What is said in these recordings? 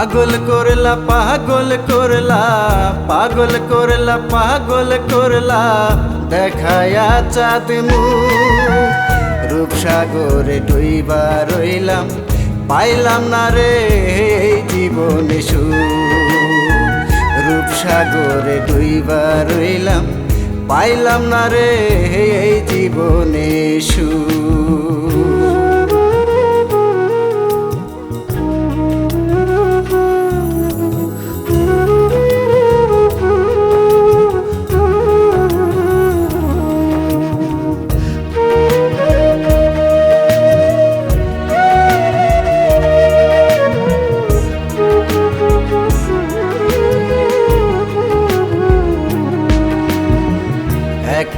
পাগল করলা পাগল করলা পাগল করলা পাগল করলা। দেখায়া চাঁদ রূপসাগরে ডুইবা রইলাম, পাইলাম না রে জীবনে সু। রূপসাগরে ডুইবা রইলাম, পাইলাম না রে জীবনে সু।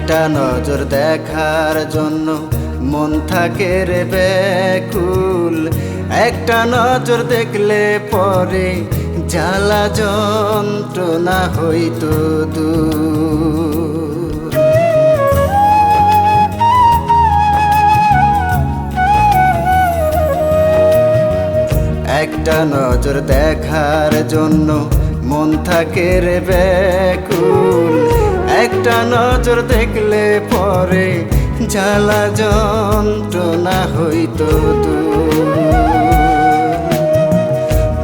একটা নজর দেখার জন্য মন থাকে রে ব্যাকুল। একটা নজর দেখলে পরে জ্বালা যন্ত্রণা হইতো দূর। একটা নজর দেখার জন্য মন থাকে রে ব্যাকুল। একটা নজর দেখলে পরে জ্বালা যন্ত্রণা হইতো।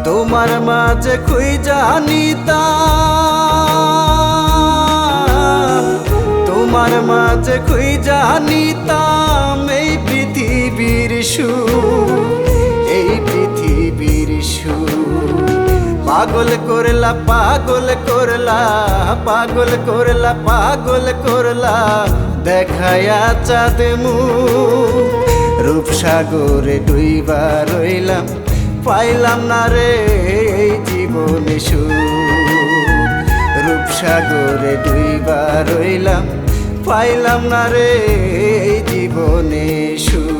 তোমার মাঝে খুই জানিতা তোমার মাঝে খুই জানিতাম এই পৃথিবীর সু এই পৃথিবীর সুখ পাগল করলা পাগল করলা পাগল করলা পাগল করলা। দেখায়া চাঁদ মু, রূপসাগরে ডুইবা রইলাম। পাইলাম না রে এই জীবনে সুখ রূপসাগরে ডুইবা রইলাম। পাইলাম না রে এই জীবনে সুখ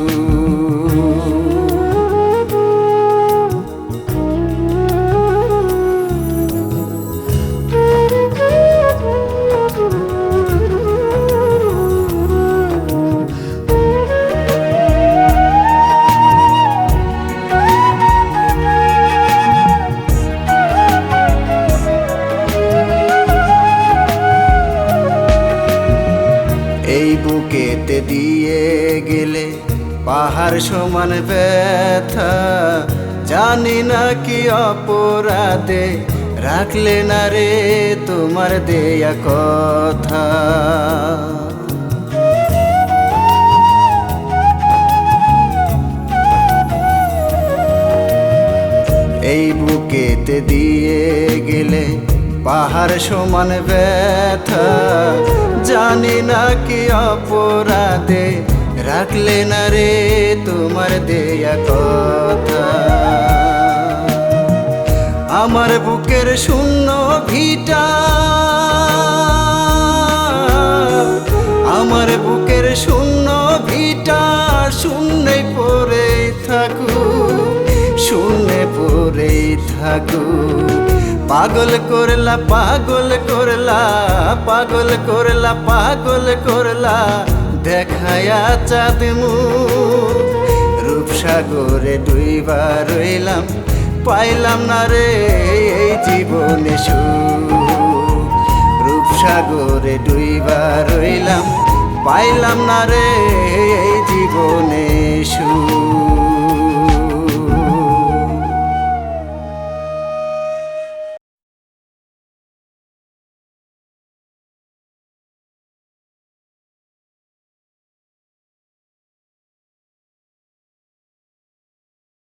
বুকেতে দিয়ে গেলে পাহাড় সমান ব্যথা। জানি না কি অপরাধে রাখলে না রে তোমার দেয়া কথা। এই বুকেতে দিয়ে গেলে পাহাড় সমান ব্যথা। জানি না কি অপরাধে রাখলে না রে তোমার দেয়া কথা। আমার বুকের শূন্য ভিটা। আমার বুকের শূন্য ভিটা শূন্যে পড়ে থাকু শূন্যে পড়ে থাকুক। পাগল করলা পাগল করলা পাগল করলা পাগল করলা। দেখায়া চাঁদ রূপসাগরে দুইবার রইলাম, পাইলাম না রে এই জীবনে রূপসাগরে দুইবার রইলাম, পাইলাম না রে